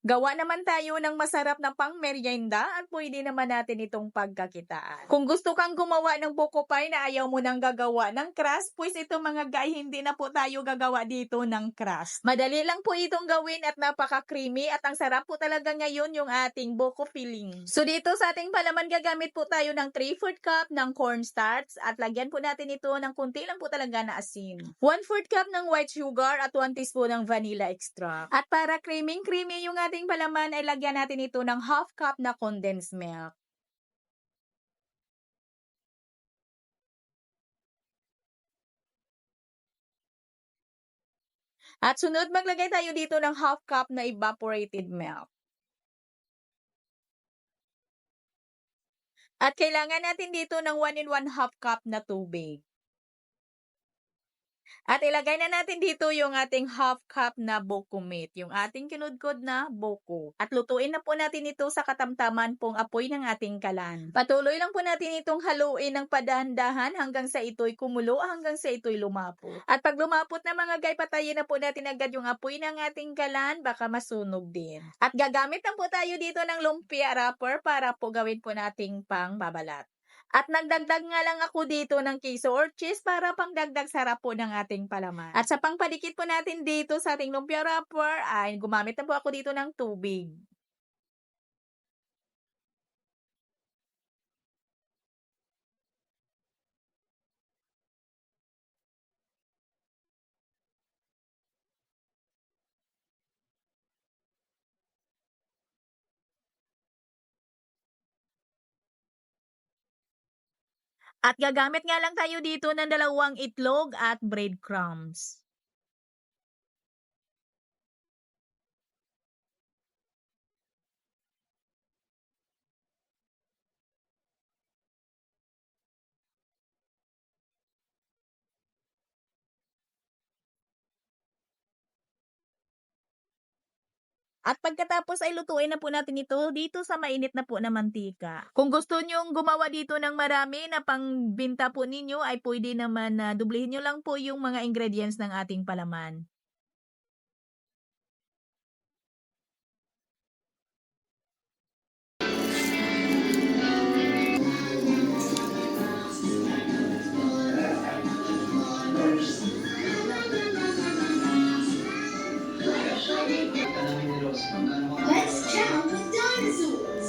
Gawa naman tayo ng masarap na pang-merienda at pwede naman natin itong pagkakitaan. Kung gusto kang gumawa ng buko pie na ayaw mo nang gagawa ng crust, pues ito mga guy, hindi na po tayo gagawa dito ng crust. Madali lang po itong gawin at napaka-creamy at ang sarap po talaga ngayon yung ating buko filling. So dito sa ating palaman gagamit po tayo ng 3-4 cup ng cornstarch at lagyan po natin ito ng kunti lang po talaga na asin. 1-4 cup ng white sugar at 1 teaspoon ng vanilla extract. At para creamy-creamy yung ating palaman ay lagyan natin ito ng half cup na condensed milk. At sunod maglagay tayo dito ng half cup na evaporated milk. At kailangan natin dito ng 1 and 1 half cup na tubig. At ilagay na natin dito yung ating half cup na boko meat, yung ating kinudkod na boko. At lutuin na po natin ito sa katamtaman pong apoy ng ating kalan. Patuloy lang po natin itong haluin ng padahan-dahan hanggang sa ito'y kumulo, hanggang sa ito'y lumapot. At pag lumapot na mga gay, patayin na po natin agad yung apoy ng ating kalan, baka masunog din. At gagamit na po tayo dito ng lumpia wrapper para po gawin po nating pang babalat. At nagdagdag nga lang ako dito ng queso or cheese para pangdagdag sarap po ng ating palaman. At sa pangpadikit po natin dito sa ating lumpia wrapper ay gumamit na po ako dito ng tubig. At gagamit nga lang tayo dito ng dalawang itlog at breadcrumbs. At pagkatapos ay lutuin na po natin ito dito sa mainit na po na mantika. Kung gusto nyong gumawa dito ng marami na pangbinta po ninyo ay pwede naman na dublihin nyo lang po yung mga ingredients ng ating palaman. Let's count with dinosaurs.